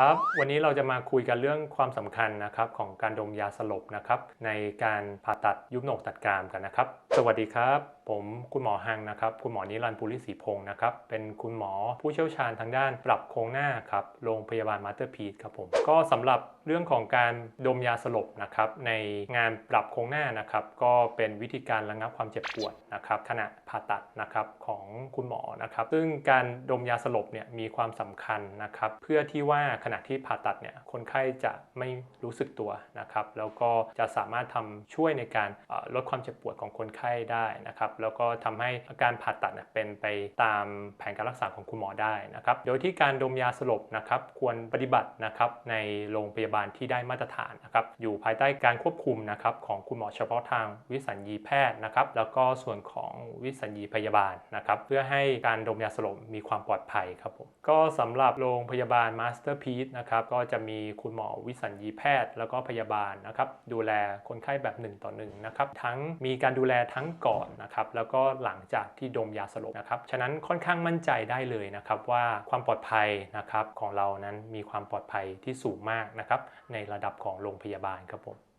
ครับ วันนี้เราจะมาคุยกันเรื่องความสำคัญนะครับของการดมยาสลบนะครับในการผ่าตัดยุบโหนกตัดกรามกันนะครับ สวัสดีครับผมคุณหมอฮังนะครับ คุณหมอนิรันดร์ปุริศรีพงศ์นะครับ เป็นคุณหมอผู้เชี่ยวชาญทางด้านปรับโครงหน้าครับ โรงพยาบาลมาสเตอร์พี e ครับผม ก็สำหรับเรื่องของการดมยาสลบนะครับ ในงานปรับโครงหน้านะครับ ก็เป็นวิธีการระงับความเจ็บปวดนะครับขณะผ่าตัดนะครับของคุณหมอนะครับ ซึ่งการดมยาสลบเนี่ยมีความสำคัญนะครับ เพื่อที่ว่าขณะที่ผ่าตัดเนี่ยคนไข้จะไม่รู้สึกตัวนะครับ แล้วก็จะสามารถทำช่วยในการลดความเจ็บปวดของคนไข้ได้นะครับแล้วก็ทำให้อาการผ่าตัดเป็นไปตามแผนการรักษาของคุณหมอได้นะครับ โดยที่การดมยาสลบนะครับควรปฏิบัตินะครับในโรงพยาบาลที่ได้มาตรฐานนะครับอยู่ภายใต้การควบคุมนะครับของคุณหมอเฉพาะทางวิสัญญีแพทย์นะครับแล้วก็ส่วนของวิสัญญีพยาบาลนะครับเพื่อให้การดมยาสลบมีความปลอดภัยครับผมก็สำหรับโรงพยาบาลมาสเตอร์พีซนะครับก็จะมีคุณหมอวิสัญญีแพทย์ แล้วก็พยาบาลนะครับดูแลคนไข้แบบหนึ่งต่อหนึ่งนะครับทั้งมีการดูแลทั้งก่อนนะครับนะครับแล้วก็หลังจากที่ดมยาสลบนะครับฉะนั้นค่อนข้างมั่นใจได้เลยนะครับว่าความปลอดภัยนะครับของเรานั้นมีความปลอดภัยที่สูงมากนะครับในระดับของโรงพยาบาลครับผม